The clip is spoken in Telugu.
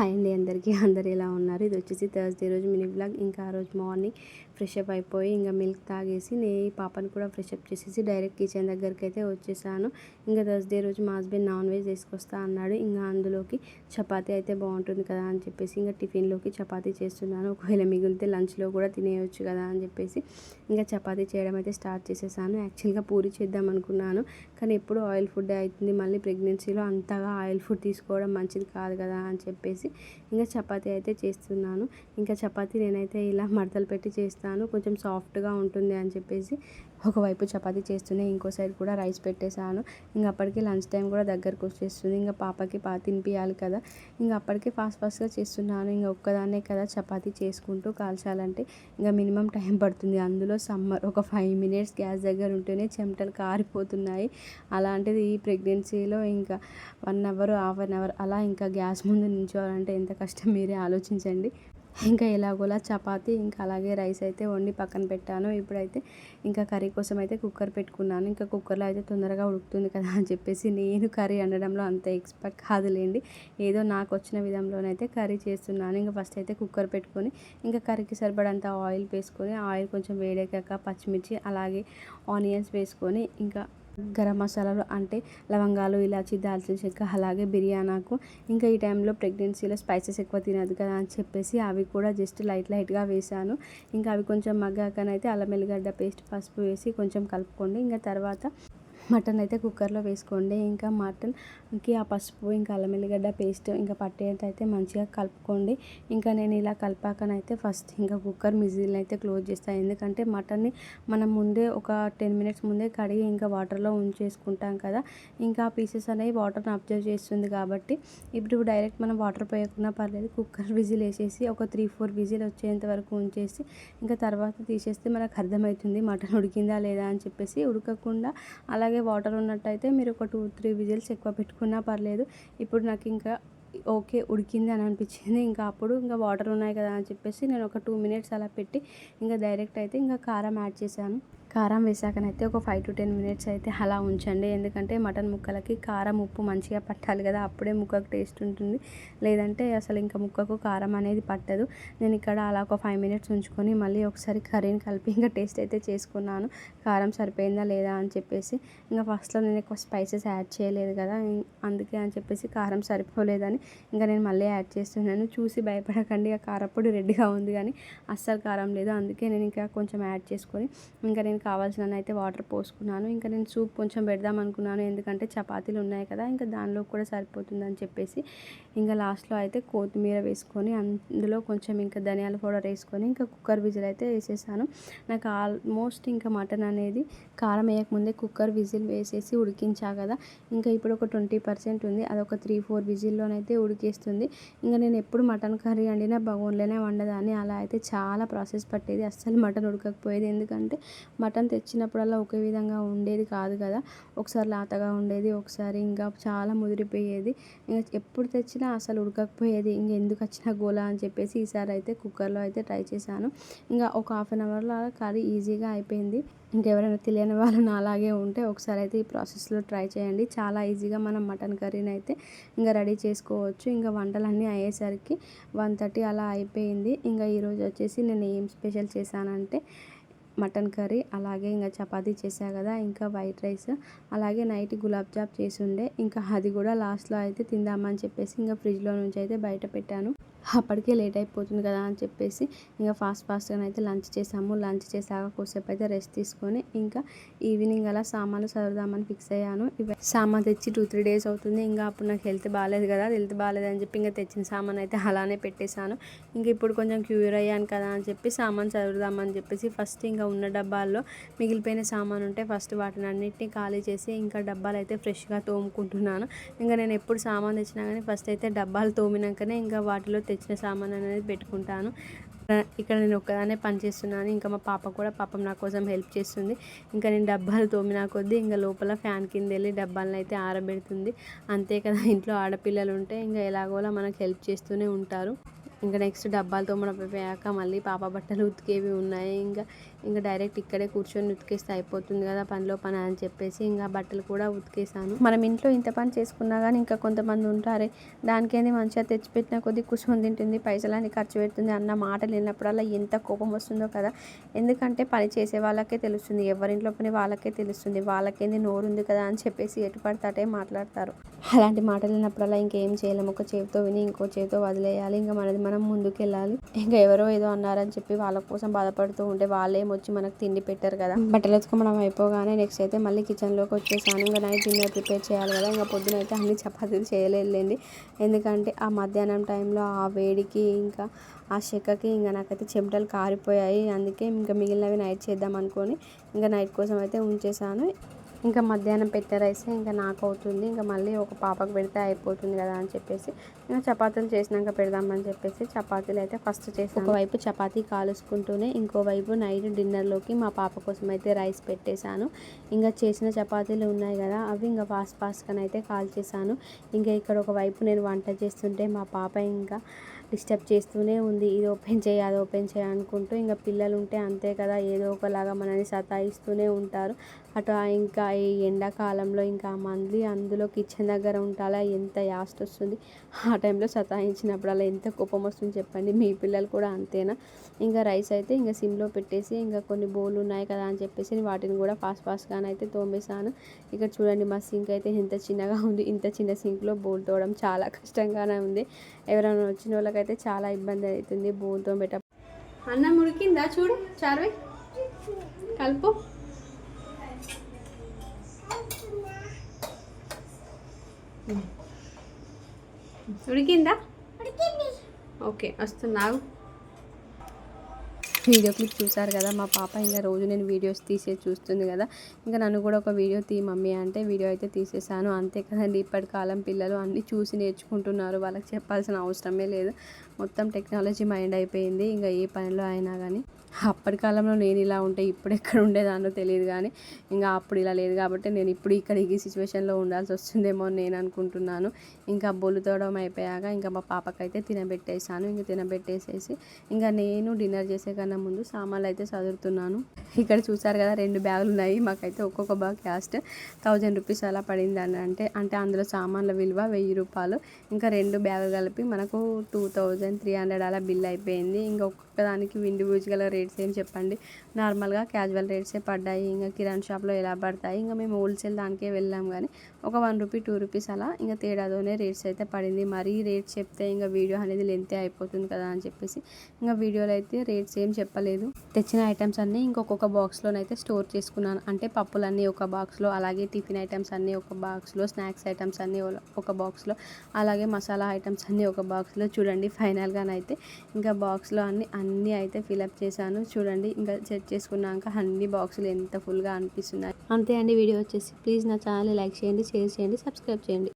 హాయ్ అండి అందరికీ. అందరు ఎలా ఉన్నారు? ఇది వచ్చేసి థర్స్డే రోజు మినీ బ్లాగ్ ఇంకా ఆ రోజు మార్నింగ్ ఫ్రెష్ అప్ అయిపోయి ఇంకా మిల్క్ తాగేసి నేను ఈ పాపని కూడా ఫ్రెష్ అప్ చేసేసి డైరెక్ట్ కిచెన్ దగ్గరికి అయితే వచ్చేసాను. ఇంకా థర్స్డే రోజు మా హస్బెండ్ నాన్ వెజ్ తీసుకొస్తా అన్నాడు. ఇంకా అందులోకి చపాతీ అయితే బాగుంటుంది కదా అని చెప్పేసి ఇంకా టిఫిన్లోకి చపాతీ చేస్తున్నాను. ఒకవేళ మిగిలితే లంచ్లో కూడా తినేయొచ్చు కదా అని చెప్పేసి ఇంకా చపాతీ చేయడం అయితే స్టార్ట్ చేసేసాను. యాక్చువల్గా పూరి చేద్దాం అనుకున్నాను. కానీ ఎప్పుడు ఆయిల్ ఫుడ్ అవుతుంది మళ్ళీ ప్రెగ్నెన్సీలో అంతగా ఆయిల్ ఫుడ్ తీసుకోవడం మంచిది కాదు కదా అని చెప్పేసి ఇంకా చపాతీ అయితే చేస్తున్నాను. ఇంకా చపాతీ నేనైతే ఇలా మడతలు పెట్టి చేస్తాను. కొంచెం సాఫ్ట్గా ఉంటుంది అని చెప్పేసి ఒకవైపు చపాతీ చేస్తూనే ఇంకో సైడ్ కూడా రైస్ పెట్టేశాను. ఇంకా అప్పటికి లంచ్ టైం కూడా దగ్గరకు వచ్చేస్తుంది. ఇంకా పాపకి పా తినిపించాలి కదా. ఇంకా అప్పటికే ఫాస్ట్ ఫాస్ట్గా చేస్తున్నాను. ఇంకా ఒక్కదాన్నే కదా చపాతీ చేసుకుంటూ కాల్చాలంటే ఇంకా మినిమం టైం పడుతుంది. అందులో సమ్మర్ ఒక ఫైవ్ మినిట్స్ గ్యాస్ దగ్గర ఉంటేనే చెమటలు కారిపోతున్నాయి. అలాంటిది ఈ ప్రెగ్నెన్సీలో ఇంకా one hour half an hour అలా ఇంకా గ్యాస్ ముందు నించోవాలంటే ఎంత కష్టం మీరే ఆలోచించండి. ఇంకా ఎలాగోలా చపాతీ ఇంకా అలాగే రైస్ అయితే వండి పక్కన పెట్టాను. ఇప్పుడైతే ఇంకా కర్రీ కోసం అయితే కుక్కర్ పెట్టుకున్నాను. ఇంకా కుక్కర్లో అయితే తొందరగా ఉడుకుతుంది కదా అని చెప్పేసి నేను కర్రీ వండడంలో అంత ఎక్స్పెక్ట్ కాదులేండి. ఏదో నాకు వచ్చిన విధంలోనైతే కర్రీ చేస్తున్నాను. ఇంకా ఫస్ట్ అయితే కుక్కర్ పెట్టుకొని ఇంకా కర్రీకి సరిపడంత ఆయిల్ వేసుకొని ఆయిల్ కొంచెం వేడెక్కాక పచ్చిమిర్చి అలాగే ఆనియన్స్ వేసుకొని ఇంకా గరం మసాలాలు అంటే లవంగాలు ఇలాచి దాల్చిన చెక్క అలాగే బిర్యానాకు. ఇంకా ఈ టైంలో ప్రెగ్నెన్సీలో స్పైసెస్ ఎక్కువ తినదు కదా అని చెప్పేసి అవి కూడా జస్ట్ లైట్ లైట్గా వేసాను. ఇంకా అవి కొంచెం మగ్గాకనైతే అల్లం ఎల్లిగడ్డ పేస్ట్ పసుపు వేసి కొంచెం కలుపుకోండి. ఇంకా తర్వాత మటన్ అయితే కుక్కర్లో వేసుకోండి. ఇంకా మటన్కి ఆ పసుపు ఇంకా అల్లం ఎల్లిగడ్డ పేస్ట్ ఇంకా పట్టేంత అయితే మంచిగా కలుపుకోండి. ఇంకా నేను ఇలా కలిపాకనైతే ఫస్ట్ ఇంకా కుక్కర్ మిజిల్ని అయితే క్లోజ్ చేస్తాను ఎందుకంటే మటన్ని మనం ముందే ఒక టెన్ మినిట్స్ ముందే కడిగి ఇంకా వాటర్లో ఉంచేసుకుంటాం కదా. ఇంకా ఆ పీసెస్ అనేవి వాటర్ని అబ్జర్వ్ చేస్తుంది కాబట్టి ఇప్పుడు డైరెక్ట్ మనం వాటర్ పోయకుండా పర్లేదు కుక్కర్ విజిల్ వేసేసి ఒక త్రీ ఫోర్ విజిల్ వచ్చేంత వరకు ఉంచేసి ఇంకా తర్వాత తీసేస్తే మనకు అర్థమవుతుంది మటన్ ఉడికిందా లేదా అని చెప్పేసి ఉడకకుండా అలాగే వాటర్ ఉన్నట్టయితే మీరు ఒక టూ త్రీ విజిల్స్ ఎక్కువ పెట్టుకున్నా పర్లేదు. ఇప్పుడు నాకు ఇంకా ఓకే ఉడికింది అని అనిపించింది. ఇంకా అప్పుడు ఇంకా వాటర్ ఉన్నాయి కదా అని చెప్పేసి నేను ఒక టూ మినిట్స్ అలా పెట్టి ఇంకా డైరెక్ట్ అయితే ఇంకా కారం యాడ్ చేశాను. కారం వేసాకనైతే ఒక ఫైవ్ టు టెన్ మినిట్స్ అయితే అలా ఉంచండి. ఎందుకంటే మటన్ ముక్కలకి కారం ఉప్పు మంచిగా పట్టాలి కదా అప్పుడే ముక్కకు టేస్ట్ ఉంటుంది. లేదంటే అసలు ఇంకా ముక్కకు కారం అనేది పట్టదు. నేను ఇక్కడ అలా ఒక ఫైవ్ మినిట్స్ ఉంచుకొని మళ్ళీ ఒకసారి కర్రీని కలిపి ఇంకా టేస్ట్ అయితే చేసుకున్నాను. కారం సరిపోయిందా లేదా అని చెప్పేసి ఇంకా ఫస్ట్లో నేను ఎక్కువ స్పైసెస్ యాడ్ చేయలేదు కదా అందుకే అని చెప్పేసి కారం సరిపోలేదని ఇంకా నేను మళ్ళీ యాడ్ చేస్తున్నాను. చూసి భయపడకండి ఆ కారపొడి రెడ్గా ఉంది కానీ అస్సలు కారం లేదు. అందుకే నేను ఇంకా కొంచెం యాడ్ చేసుకొని ఇంకా నేను కావాల్సిన అయితే వాటర్ పోసుకున్నాను. ఇంకా నేను సూప్ కొంచెం పెడదాం అనుకున్నాను. ఎందుకంటే చపాతీలు ఉన్నాయి కదా ఇంకా దానిలో కూడా సరిపోతుందని చెప్పేసి ఇంకా లాస్ట్లో అయితే కొత్తిమీర వేసుకొని అందులో కొంచెం ఇంకా ధనియాల పౌడర్ వేసుకొని ఇంకా కుక్కర్ విజిల్ అయితే వేసేసాను. నాకు ఆల్మోస్ట్ ఇంకా మటన్ అనేది కారం వేయకముందే కుక్కర్ విజిల్ వేసేసి ఉడికించా కదా. ఇంకా ఇప్పుడు ఒక ట్వంటీ పర్సెంట్ ఉంది. అదొక త్రీ ఫోర్ విజిల్లోనైతే ఉడికేస్తుంది. ఇంకా నేను ఎప్పుడు మటన్ కర్రీ వండినా బగోన్లోనే వండదాన్ని. అలా అయితే చాలా ప్రాసెస్ పట్టేది. అస్సలు మటన్ ఉడకకపోయేది. ఎందుకంటే మటన్ తెచ్చినప్పుడల్లా ఒకే విధంగా ఉండేది కాదు కదా. ఒకసారి లాతగా ఉండేది ఒకసారి ఇంకా చాలా ముదిరిపోయేది. ఇంకా ఎప్పుడు తెచ్చినా అసలు ఉడకకపోయేది. ఇంక ఎందుకు వచ్చినా గోలా అని చెప్పేసి ఈసారి అయితే కుక్కర్లో అయితే ట్రై చేశాను. ఇంకా ఒక హాఫ్ అన్ అవర్లో కర్రీ ఈజీగా అయిపోయింది. ఇంకెవరైనా తెలియని వాళ్ళు అలాగే ఉంటే ఒకసారి అయితే ఈ ప్రాసెస్లో ట్రై చేయండి. చాలా ఈజీగా మనం మటన్ కర్రీని అయితే ఇంకా రెడీ చేసుకోవచ్చు. ఇంకా వంటలన్నీ అయ్యేసరికి వన్ థర్టీ అలా అయిపోయింది. ఇంకా ఈరోజు వచ్చేసి నేను ఏం స్పెషల్ చేశానంటే మటన్ కర్రీ అలాగే ఇంకా చపాతీ చేసా కదా ఇంకా వైట్ రైస్ అలాగే నైట్ గులాబ్ జాబ్ చేసి ఉండే ఇంకా అది కూడా లాస్ట్లో అయితే తిందామని చెప్పేసి ఇంకా ఫ్రిడ్జ్లో నుంచి అయితే బయట పెట్టాను. అప్పటికే లేట్ అయిపోతుంది కదా అని చెప్పేసి ఇంకా ఫాస్ట్ ఫాస్ట్గా అయితే లంచ్ చేసాము. లంచ్ చేసాక కొద్దిసేపు అయితే రెస్ట్ తీసుకొని ఇంకా ఈవినింగ్ అలా సామాన్లు చదువుదామని ఫిక్స్ అయ్యాను. ఇవి సామాన్ తెచ్చి టూ త్రీ డేస్ అవుతుంది. ఇంకా అప్పుడు నాకు హెల్త్ బాగాలేదు కదా. హెల్త్ బాగాలేదు అని చెప్పి ఇంకా తెచ్చిన సామాన్ అయితే అలానే పెట్టేశాను. ఇంకా ఇప్పుడు కొంచెం క్యూర్ అయ్యాను కదా అని చెప్పి సామాన్ చదువుదామని చెప్పేసి ఫస్ట్ ఇంకా ఉన్న డబ్బాల్లో మిగిలిపోయిన సామాన్ ఉంటే ఫస్ట్ వాటిని అన్నింటినీ ఖాళీ చేసి ఇంకా డబ్బాలు అయితే ఫ్రెష్గా తోముకుంటున్నాను. ఇంకా నేను ఎప్పుడు సామాన్ తెచ్చినా కానీ ఫస్ట్ అయితే డబ్బాలు తోమినాకనే ఇంకా వాటిలో తెచ్చిన సామాన్ అనేది పెట్టుకుంటాను. ఇక్కడ నేను ఒక్కదానే పని చేస్తున్నాను. ఇంకా మా పాప కూడా పాపం నా కోసం హెల్ప్ చేస్తుంది. ఇంకా నేను డబ్బాలు తోమినా కొద్దీ ఇంకా లోపల ఫ్యాన్ కింద వెళ్ళి డబ్బాలను అయితే ఆరబెడుతుంది. అంతే కదా ఇంట్లో ఆడపిల్లలు ఉంటే ఇంకా ఎలాగోలా మనకు హెల్ప్ చేస్తూనే ఉంటారు. ఇంకా నెక్స్ట్ డబ్బాలు తోమడం అయిపోయాక మళ్ళీ పాప బట్టలు ఉతికేవి ఉన్నాయి. ఇంకా ఇంకా డైరెక్ట్ ఇక్కడే కూర్చొని ఉతికేస్తే అయిపోతుంది కదా పనిలో పని అని చెప్పేసి ఇంకా బట్టలు కూడా ఉతికేసాను మనం ఇంట్లో ఇంత పని చేసుకున్నా కానీ ఇంకా కొంతమంది ఉంటారే దానికేంది మంచిగా తెచ్చిపెట్టిన కొద్దీ కూర్చొని తింటుంది పైసలని ఖర్చు పెడుతుంది అన్న మాట లేనప్పుడల్లా ఎంత కోపం వస్తుందో కదా. ఎందుకంటే పని చేసే వాళ్ళకే తెలుస్తుంది ఎవరింట్లో పని వాళ్ళకే తెలుస్తుంది వాళ్ళకేంది నోరు ఉంది కదా అని చెప్పేసి ఎటు పడతాటే మాట్లాడతారు. అలాంటి మాటలు లేనప్పుడల్లా ఇంకేం చేయలేము ఒక చేతితో విని ఇంకో చేతితో వదిలేయాలి ఇంకా మనది మనం ముందుకెళ్ళాలి. ఇంకా ఎవరో ఏదో అన్నారని చెప్పి వాళ్ళ కోసం బాధపడుతూ ఉంటే వాళ్ళేం వచ్చి మనకు తిండి పెట్టారు కదా. బట్టలు ఉతకడం అయిపోగానే నెక్స్ట్ అయితే మళ్ళీ కిచెన్లోకి వచ్చేసాను. ఇంకా నైట్ డిన్నర్ ప్రిపేర్ చేయాలి కదా. ఇంకా పొద్దున అయితే అన్ని చపాతీలు చేయలేదులేండి. ఎందుకంటే ఆ మధ్యాహ్నం టైంలో ఆ వేడికి ఇంకా ఆ చెక్కకి ఇంకా నాకైతే చెమటలు కారిపోయాయి. అందుకే ఇంకా మిగిలినవి నైట్ చేద్దాం అనుకొని ఇంకా నైట్ కోసం అయితే ఉంచేసాను. ఇంకా మధ్యాహ్నం పెట్టే రైస్ ఇంకా నాకు అవుతుంది ఇంకా మళ్ళీ ఒక పాపకు పెడితే అయిపోతుంది కదా అని చెప్పేసి ఇంకా చపాతీలు చేసినాక పెడదామని చెప్పేసి చపాతీలు అయితే ఫస్ట్ చేసి ఒకవైపు చపాతీ కాలుసుకుంటూనే ఇంకోవైపు నైట్ డిన్నర్లోకి మా పాప కోసం అయితే రైస్ పెట్టేశాను. ఇంకా చేసిన చపాతీలు ఉన్నాయి కదా అవి ఇంకా ఫాస్ట్ ఫాస్ట్గానే అయితే కాల్చేశాను. ఇంకా ఇక్కడ ఒకవైపు నేను వంట చేస్తుంటే మా పాప ఇంకా డిస్టర్బ్ చేస్తూనే ఉంది. ఇది ఓపెన్ చేయి అది ఓపెన్ చేయి అనుకుంటూ ఇంకా పిల్లలు ఉంటే అంతే కదా ఏదో ఒకలాగా మనల్ని సతాయిస్తూనే ఉంటారు. అటు ఇంకా ఈ ఎండాకాలంలో ఇంకా మంది అందులో కిచెన్ దగ్గర ఉంటాలా ఎంత యాస్ట్ వస్తుంది? ఆ టైంలో సతాయించినప్పుడల్లా ఎంత కోపం వస్తుంది చెప్పండి. మీ పిల్లలు కూడా అంతేనా? ఇంకా రైస్ అయితే ఇంకా సిమ్లో పెట్టేసి ఇంకా కొన్ని బౌల్ ఉన్నాయి కదా అని చెప్పేసి వాటిని కూడా ఫాస్ట్ ఫాస్ట్గానైతే అయితే తోమేశాను. ఇక్కడ చూడండి మా సింక్ అయితే ఎంత చిన్నగా ఉంది. ఇంత చిన్న సింక్లో బోల్ తోవడం చాలా కష్టంగానే ఉంది. ఎవరైనా వచ్చిన వాళ్ళకైతే చాలా ఇబ్బంది అవుతుంది బోల్తో పెట్ట అన్నం ఉడికిందా? చూడు చార్వి. కలుపు. ఉడికిందా ఓకే వస్తున్నావు వీడియో క్లిప్ చూసారు కదా మా పాప ఇంకా రోజు నేను వీడియోస్ తీసే చూస్తుంది కదా ఇంకా నన్ను కూడా ఒక వీడియో తీ మమ్మీ అంటే వీడియో అయితే తీసేసాను అంతే కదండి ఇప్పటి కాలం పిల్లలు అన్నీ చూసి నేర్చుకుంటున్నారు వాళ్ళకి చెప్పాల్సిన అవసరమే లేదు. మొత్తం టెక్నాలజీ మైండ్ అయిపోయింది ఇంకా ఏ పనిలో అయినా కానీ. అప్పటి కాలంలో నేను ఇలా ఉంటే ఇప్పుడు ఎక్కడ ఉండేదానో తెలియదు కానీ ఇంకా అప్పుడు ఇలా లేదు కాబట్టి నేను ఇప్పుడు ఇక్కడ ఈ సిచ్యువేషన్లో ఉండాల్సి వస్తుందేమో అని నేను అనుకుంటున్నాను. ఇంకా బొల్లు తోడడం అయిపోయాక ఇంకా మా పాపకైతే తినబెట్టేసాను ఇంకా తినబెట్టేసేసి ఇంకా నేను డిన్నర్ చేసే కన్నా ముందు సామాన్లు అయితే చదువుతున్నాను ఇక్కడ చూసారు కదా రెండు బ్యాగులు ఉన్నాయి. మాకైతే ఒక్కొక్క బ్యాగ్ కాస్ట్ థౌజండ్ రూపీస్ అలా పడింది అని అంటే అంటే అందులో సామాన్ల విలువ వెయ్యి రూపాయలు. ఇంకా రెండు బ్యాగులు కలిపి మనకు టూ థౌజండ్ త్రీ హండ్రెడ్ అలా బిల్ అయిపోయింది. ఇంకా ఒక్కొక్క దానికి ఇండివిజువల్ రేట్స్ ఏం చెప్పండి? నార్మల్గా క్యాజువల్ రేట్సే పడ్డాయి. ఇంకా కిరాణ్ షాప్లో ఎలా పడతాయి? ఇంకా మేము హోల్సేల్ దానికే వెళ్ళాం కానీ ఒక వన్ రూపీ టూ రూపీస్ అలా ఇంకా తేడాతోనే రేట్స్ అయితే పడింది. మరీ రేట్స్ చెప్తే ఇంకా వీడియో అనేది లెంతే అయిపోతుంది కదా అని చెప్పేసి ఇంకా వీడియోలో అయితే రేట్స్ ఏం చెప్పలేదు. తెచ్చిన ఐటమ్స్ అన్నీ ఇంకొక బాక్స్లోనైతే స్టోర్ చేసుకున్నాను. అంటే పప్పులన్నీ ఒక బాక్స్లో అలాగే టిఫిన్ ఐటమ్స్ అన్నీ ఒక బాక్స్లో స్నాక్స్ ఐటమ్స్ అన్నీ ఒక బాక్స్లో అలాగే మసాలా ఐటమ్స్ అన్నీ ఒక బాక్స్లో. చూడండి ఫైనల్గానైతే ఇంకా బాక్స్లో అన్ని అన్నీ అయితే ఫిలప్ చేశాను. చూడండి ఇంకా సెట్ చేసుకున్నాక అన్ని బాక్సులు ఎంత ఫుల్గా అనిపిస్తున్నాయి. అంతే అండి వీడియో వచ్చేసి. ప్లీజ్ నా ఛానల్ లైక్ చేయండి షేర్ చేయండి సబ్స్క్రైబ్ చేయండి.